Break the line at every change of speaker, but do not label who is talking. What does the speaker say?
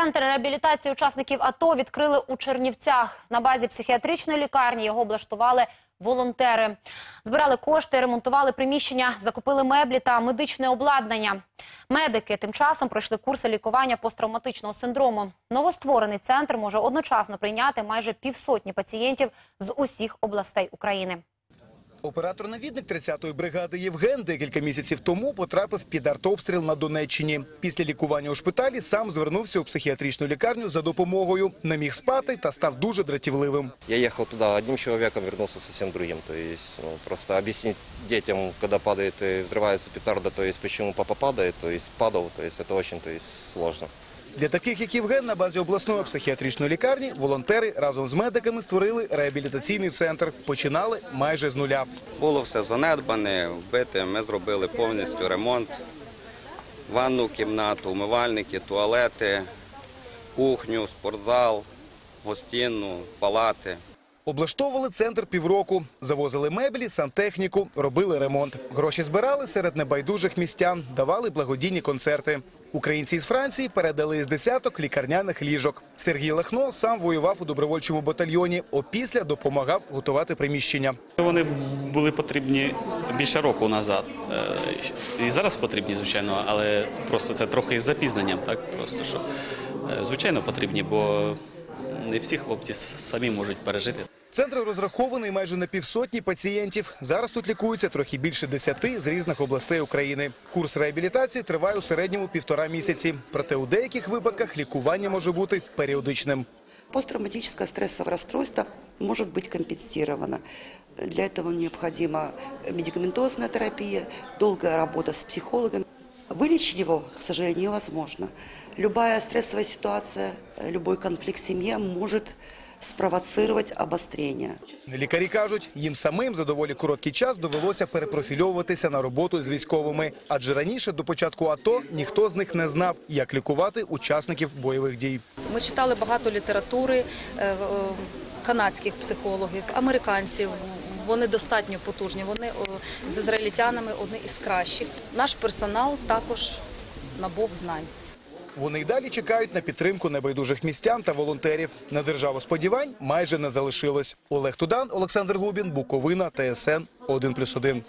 Центр реабілітації учасників АТО відкрили у Чернівцях. На базі психіатричної лікарні його облаштували волонтери. Збирали кошти, ремонтували приміщення, закупили меблі та медичне обладнання. Медики тим часом пройшли курси лікування посттравматичного синдрому. Новостворений центр може одночасно прийняти майже півсотні пацієнтів з усіх областей України.
Оператор-навідник 30-ї бригади Євген декілька місяців тому потрапив під артобстріл на Донеччині. Після лікування у шпиталі сам звернувся у психіатричну лікарню за допомогою. Не міг спати та став дуже дратівливим.
Я ехал туда одним человеком, вернулся совсем другим. То есть ну, просто объяснить детям, когда падает и взрывается петарда, то есть почему папа падает, то есть падал, то есть это очень то есть, сложно.
Для таких, як Євген, на базі обласної психіатричної лікарні волонтери разом з медиками створили реабілітаційний центр. Починали майже з нуля.
Було все занедбане, вбите. Ми зробили повністю ремонт, ванну кімнату, умивальники, туалети, кухню, спортзал, гостинну, палати.
Облаштовували центр півроку, завозили меблі, сантехніку, робили ремонт. Гроші збирали серед небайдужих містян, давали благодійні концерти. Українці із Франції передали з десяток лікарняних ліжок. Сергій Лехно сам воював у добровольчому батальйоні. Опісля допомагав готувати приміщення.
Вони були потрібні більше року назад. Е, І зараз потрібні, звичайно, але просто це трохи із запізненням, так просто що е, звичайно потрібні, бо не всі хлопці самі можуть пережити.
Центр розрахований майже на півсотні пацієнтів. Зараз тут лікуються трохи більше десяти з різних областей України. Курс реабілітації триває у середньому півтора місяці. Проте у деяких випадках лікування може бути періодичним.
Посттравматическое стрессовое расстройство может быть компенсировано. Для этого необходима медикаментозная терапия, долгая работа с психологом. Вылечить его, к сожалению, невозможно. Любая стрессовая ситуация, любой конфликт в семье может спровоцировать обострение.
Лікарі кажуть, їм самим за доволі короткий час довелося перепрофільовуватися на роботу з військовими. Адже раніше до початку АТО ніхто з них не знав, як лікувати учасників бойових дій.
Ми читали багато літератури е, е, канадських психологів, американців. Вони достатньо потужні. Вони з ізраїльтянами одні із кращих. Наш персонал також набув знань.
Вони й далі чекають на підтримку небайдужих містян та волонтерів. На державу сподівань майже не залишилось. Олег Тудан, Олександр Губін, Буковина, ТСН 1+,1.